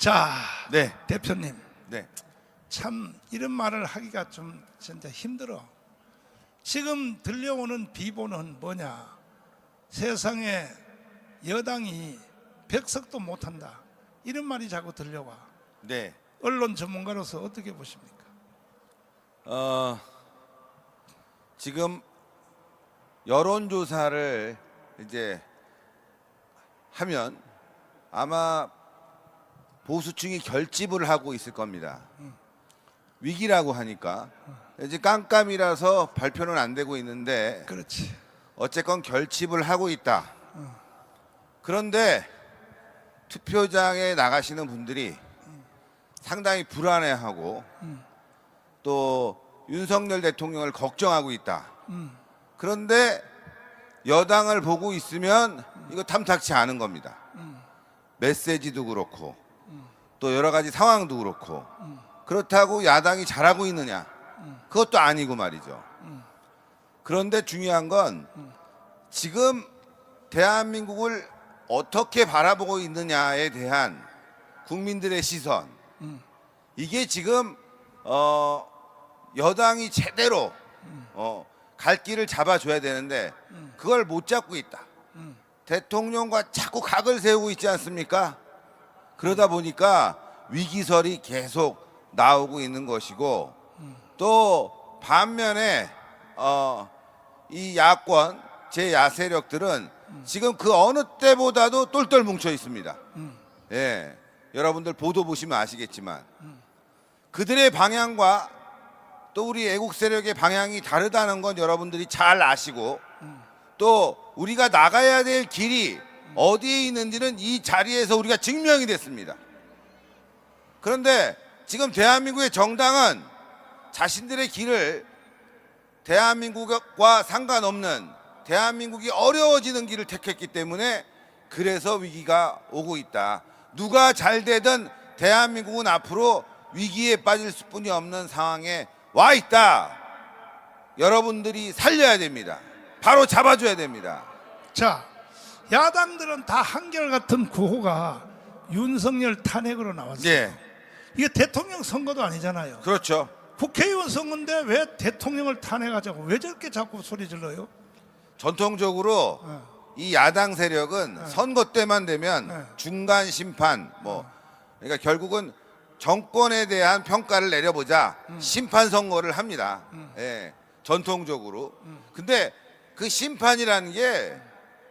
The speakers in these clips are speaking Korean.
자, 네. 대표님 네. 참 이런 말을 하기가 좀 진짜 힘들어. 지금 들려오는 비보는 뭐냐? 세상에 여당이 백석도 못한다. 이런 말이 자꾸 들려와. 네. 언론 전문가로서 어떻게 보십니까? 어, 지금 여론조사를 이제 하면 아마 보수층이 결집을 하고 있을 겁니다. 위기라고 하니까 이제 깜깜이라서 발표는 안 되고 있는데 그렇지. 어쨌건 결집을 하고 있다. 그런데 투표장에 나가시는 분들이 상당히 불안해하고 또 윤석열 대통령을 걱정하고 있다. 그런데 여당을 보고 있으면 이거 탐탁치 않은 겁니다. 메시지도 그렇고 또 여러 가지 상황도 그렇고 그렇다고 야당이 잘하고 있느냐? 그것도 아니고 말이죠. 그런데 중요한 건 지금 대한민국을 어떻게 바라보고 있느냐에 대한 국민들의 시선 이게 지금 어 여당이 제대로 어 갈 길을 잡아줘야 되는데 그걸 못 잡고 있다. 대통령과 자꾸 각을 세우고 있지 않습니까? 그러다 보니까 위기설이 계속 나오고 있는 것이고 또 반면에 어, 이 야권 제 야세력들은 지금 그 어느 때보다도 똘똘 뭉쳐 있습니다. 예, 여러분들 보도 보시면 아시겠지만 그들의 방향과 또 우리 애국 세력의 방향이 다르다는 건 여러분들이 잘 아시고 또 우리가 나가야 될 길이 어디에 있는지는 이 자리에서 우리가 증명이 됐습니다. 그런데 지금 대한민국의 정당은 자신들의 길을 대한민국과 상관없는 대한민국이 어려워지는 길을 택했기 때문에 그래서 위기가 오고 있다. 누가 잘 되든 대한민국은 앞으로 위기에 빠질 수뿐이 없는 상황에 와 있다. 여러분들이 살려야 됩니다. 바로 잡아줘야 됩니다. 자, 야당들은 다 한결같은 구호가 윤석열 탄핵으로 나왔어요. 예, 이게 대통령 선거도 아니잖아요. 그렇죠. 국회의원 선거인데 왜 대통령을 탄핵하자고 왜 저렇게 자꾸 소리 질러요? 전통적으로 어. 이 야당 세력은 선거 때만 되면 네. 중간 심판 뭐 그러니까 결국은 정권에 대한 평가를 내려보자 음. 심판 선거를 합니다. 예, 전통적으로. 음. 근데 그 심판이라는 게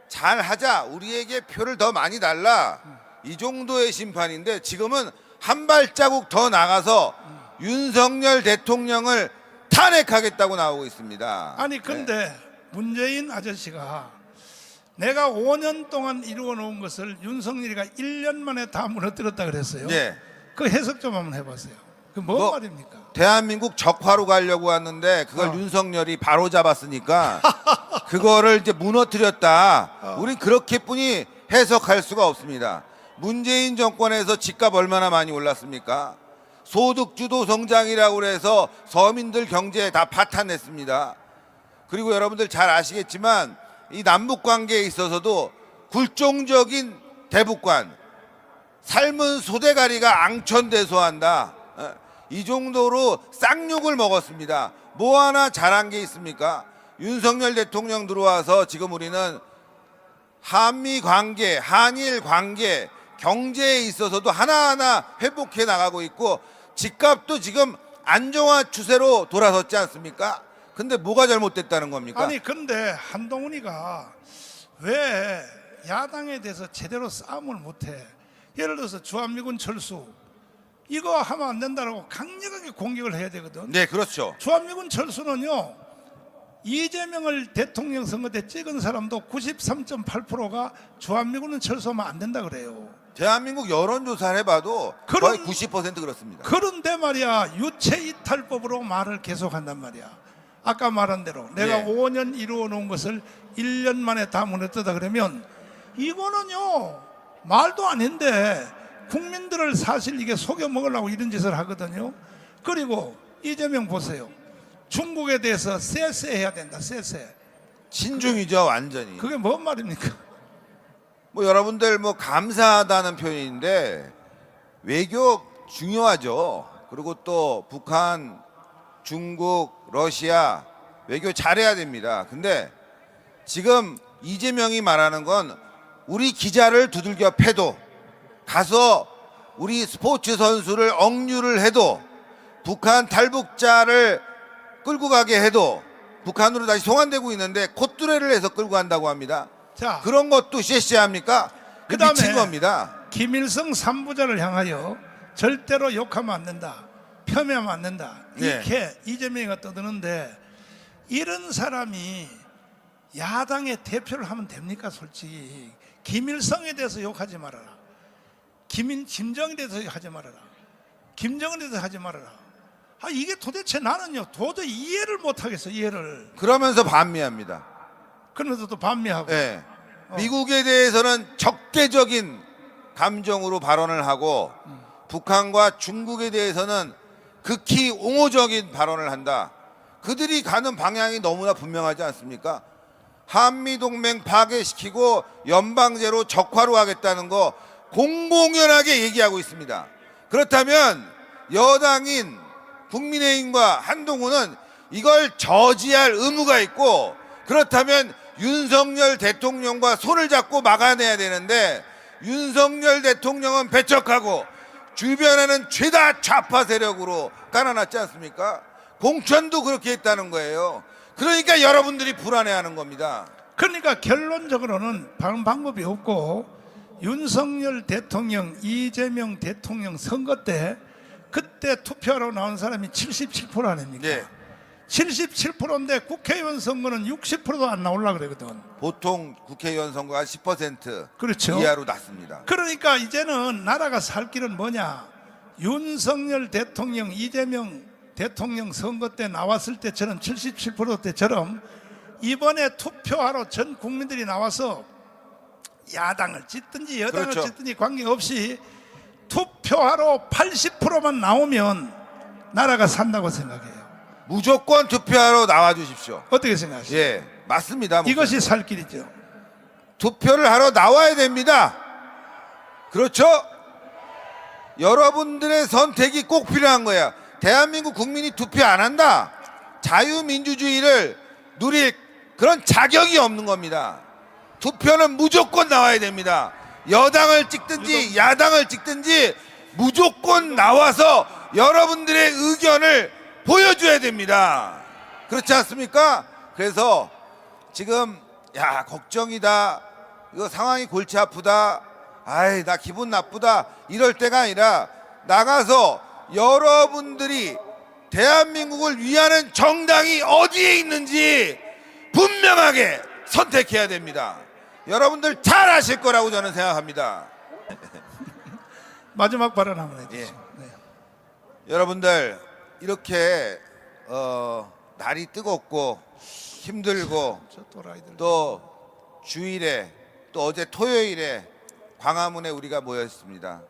잘하자 우리에게 표를 더 많이 달라 음. 이 정도의 심판인데 지금은 한 발자국 더 나가서 음. 윤석열 대통령을 탄핵하겠다고 나오고 있습니다. 아니 근데 문재인 아저씨가 내가 5년 동안 이루어 놓은 것을 윤석열이가 1년 만에 다 무너뜨렸다 그랬어요. 예. 그 해석 좀 한번 해보세요. 그 뭔 뭐, 말입니까? 대한민국 적화로 가려고 왔는데 그걸 어. 윤석열이 바로 잡았으니까 그거를 이제 무너뜨렸다. 어. 우린 그렇게뿐이 해석할 수가 없습니다. 문재인 정권에서 집값 얼마나 많이 올랐습니까? 소득주도 성장이라고 그래서 서민들 경제 다 파탄냈습니다. 그리고 여러분들 잘 아시겠지만 이 남북 관계에 있어서도 굴종적인 대북관 삶은 소대가리가 앙천대소한다. 어, 이 정도로 쌍욕을 먹었습니다. 뭐 하나 잘한 게 있습니까? 윤석열 대통령 들어와서 지금 우리는 한미 관계, 한일 관계, 경제에 있어서도 하나하나 회복해 나가고 있고 집값도 지금 안정화 추세로 돌아섰지 않습니까? 근데 뭐가 잘못됐다는 겁니까? 아니 근데 한동훈이가 왜 야당에 대해서 제대로 싸움을 못해? 예를 들어서 주한미군 철수 이거 하면 안 된다라고 강력하게 공격을 해야 되거든. 네, 그렇죠. 주한미군 철수는요 이재명을 대통령 선거 때 찍은 사람도 93.8%가 주한미군은 철수하면 안 된다 그래요. 대한민국 여론조사를 해봐도 그런- 거의 90% 그렇습니다. 그런데 말이야 유체 이탈법으로 말을 계속한단 말이야. 아까 말한 대로 내가 예. 5년 이루어 놓은 것을 1년 만에 다 무너뜨다 그러면 이거는요 말도 아닌데 국민들을 사실 이게 속여 먹으려고 이런 짓을 하거든요. 그리고 이재명 보세요. 중국에 대해서 쎄쎄해야 된다. 쎄쎄. 신중이죠, 완전히. 그게 뭔 말입니까? 뭐 여러분들 뭐 감사하다는 표현인데 외교 중요하죠. 그리고 또 북한, 중국, 러시아 외교 잘해야 됩니다. 근데 지금 이재명이 말하는 건 우리 기자를 두들겨 패도 가서 우리 스포츠 선수를 억류를 해도 북한 탈북자를 끌고 가게 해도 북한으로 다시 송환되고 있는데 콧두레를 해서 끌고 간다고 합니다. 자, 그런 것도 쎄쎄합니까? 그 그다음에 미친 겁니다. 김일성 삼부자를 향하여 절대로 욕하면 안 된다. 폄훼하면 안 된다. 네. 이렇게 이재명이가 떠드는데 이런 사람이 야당의 대표를 하면 됩니까 솔직히 김일성에 대해서 욕하지 말아라. 김인 김정일에 대해서 하지 말아라. 김정은에 대해서 하지 말아라. 아 이게 도대체 나는요 도저히 이해를 못하겠어 이해를. 그러면서 반미합니다. 그러면서도 반미하고. 예. 미국에 대해서는 적대적인 감정으로 발언을 하고 북한과 중국에 대해서는 극히 옹호적인 발언을 한다. 그들이 가는 방향이 너무나 분명하지 않습니까? 한미 동맹 파괴시키고 연방제로 적화로 하겠다는 거 공공연하게 얘기하고 있습니다. 그렇다면 여당인 국민의힘과 한동훈은 이걸 저지할 의무가 있고 그렇다면 윤석열 대통령과 손을 잡고 막아내야 되는데 윤석열 대통령은 배척하고 주변에는 죄다 좌파 세력으로 깔아놨지 않습니까? 공천도 그렇게 했다는 거예요. 그러니까 여러분들이 불안해하는 겁니다. 그러니까 결론적으로는 방- 방법이 없고 윤석열 대통령, 이재명 대통령 선거 때 그때 투표하러 나온 사람이 77% 아닙니까? 예. 77%인데 국회의원 선거는 60%도 안 나올라 그러거든. 보통 국회의원 선거가 10% 그렇죠. 이하로 났습니다. 그러니까 이제는 나라가 살 길은 뭐냐? 윤석열 대통령, 이재명 대통령 선거 때 나왔을 때처럼 77% 때처럼 이번에 투표하러 전 국민들이 나와서 야당을 찢든지 여당을 그렇죠. 찢든지 관계없이 투표하러 80%만 나오면 나라가 산다고 생각해요. 무조건 투표하러 나와 주십시오. 어떻게 생각하세요? 예, 맞습니다. 목사님. 이것이 살 길이죠. 투표를 하러 나와야 됩니다. 그렇죠? 여러분들의 선택이 꼭 필요한 거야. 대한민국 국민이 투표 안 한다. 자유민주주의를 누릴 그런 자격이 없는 겁니다. 투표는 무조건 나와야 됩니다. 여당을 찍든지 야당을 찍든지 무조건 나와서 여러분들의 의견을 보여줘야 됩니다. 그렇지 않습니까? 그래서 지금 야 걱정이다. 이거 상황이 골치 아프다. 아이 나 기분 나쁘다. 이럴 때가 아니라 나가서 여러분들이 대한민국을 위하는 정당이 어디에 있는지 분명하게 선택해야 됩니다. 여러분들 잘 아실 거라고 저는 생각합니다. 마지막 발언 한번 해주세요. 예. 네. 여러분들 이렇게 어, 날이 뜨겁고 힘들고 저 또라이들. 또 주일에 또 어제 토요일에 광화문에 우리가 모였습니다.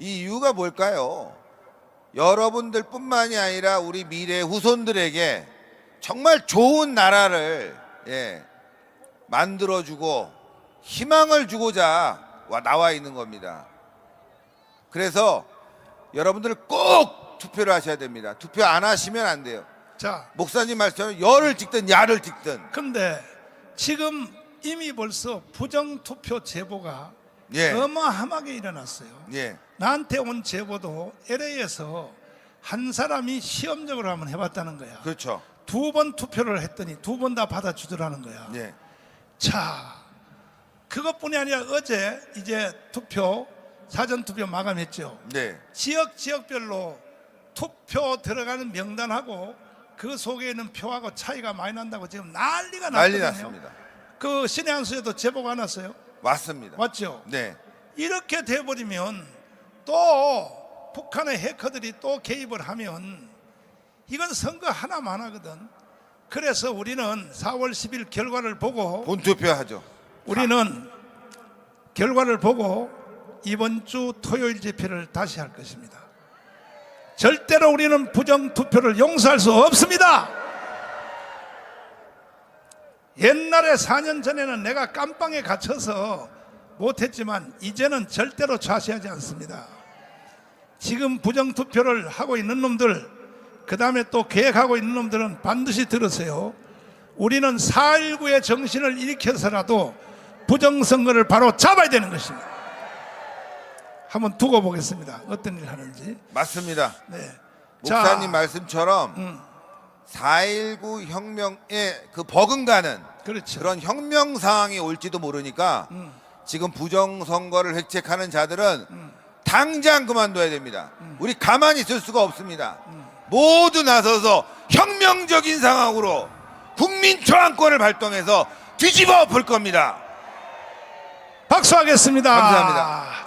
이 이유가 뭘까요? 여러분들뿐만이 아니라 우리 미래 후손들에게 정말 좋은 나라를 예, 만들어주고 희망을 주고자 와- 나와 있는 겁니다. 그래서 여러분들 꼭 투표를 하셔야 됩니다. 투표 안 하시면 안 돼요. 자, 목사님 말씀처럼 열을 찍든 야를 찍든 근데 지금 이미 벌써 부정 투표 제보가 예. 어마어마하게 일어났어요. 예. 나한테 온 제보도 LA에서 한 사람이 시험적으로 한번 해봤다는 거야. 그렇죠. 두 번 투표를 했더니 두 번 다 받아주더라는 거야. 예. 자, 그것뿐이 아니라 어제 이제 투표 사전 투표 마감했죠. 네. 지역 지역별로 투표 들어가는 명단하고 그 속에 있는 표하고 차이가 많이 난다고 지금 난리가 난리 났거든요. 났습니다. 그 신의 한수에도 제보가 안 왔어요. 맞습니다. 맞죠? 네. 이렇게 돼버리면 또 북한의 해커들이 또 개입을 하면 이건 선거 하나만 하거든. 그래서 우리는 4월 10일 결과를 보고 본투표 하죠. 우리는 결과를 보고 이번 주 토요일 집회를 다시 할 것입니다. 절대로 우리는 부정 투표를 용서할 수 없습니다. 옛날에 4년 전에는 내가 깜빵에 갇혀서 못했지만 이제는 절대로 좌시하지 않습니다. 지금 부정 투표를 하고 있는 놈들, 그 다음에 또 계획하고 있는 놈들은 반드시 들으세요. 우리는 4.19의 정신을 일으켜서라도 부정선거를 바로 잡아야 되는 것입니다. 한번 두고 보겠습니다. 어떤 일 하는지. 맞습니다. 네. 목사님 자, 말씀처럼 음. 4.19 혁명의 그 버금가는 그렇죠. 그런 혁명 상황이 올지도 모르니까 음. 지금 부정선거를 획책하는 자들은 당장 그만둬야 됩니다. 우리 가만히 있을 수가 없습니다. 모두 나서서 혁명적인 상황으로 국민 저항권을 발동해서 뒤집어 볼 겁니다. 박수하겠습니다. 감사합니다.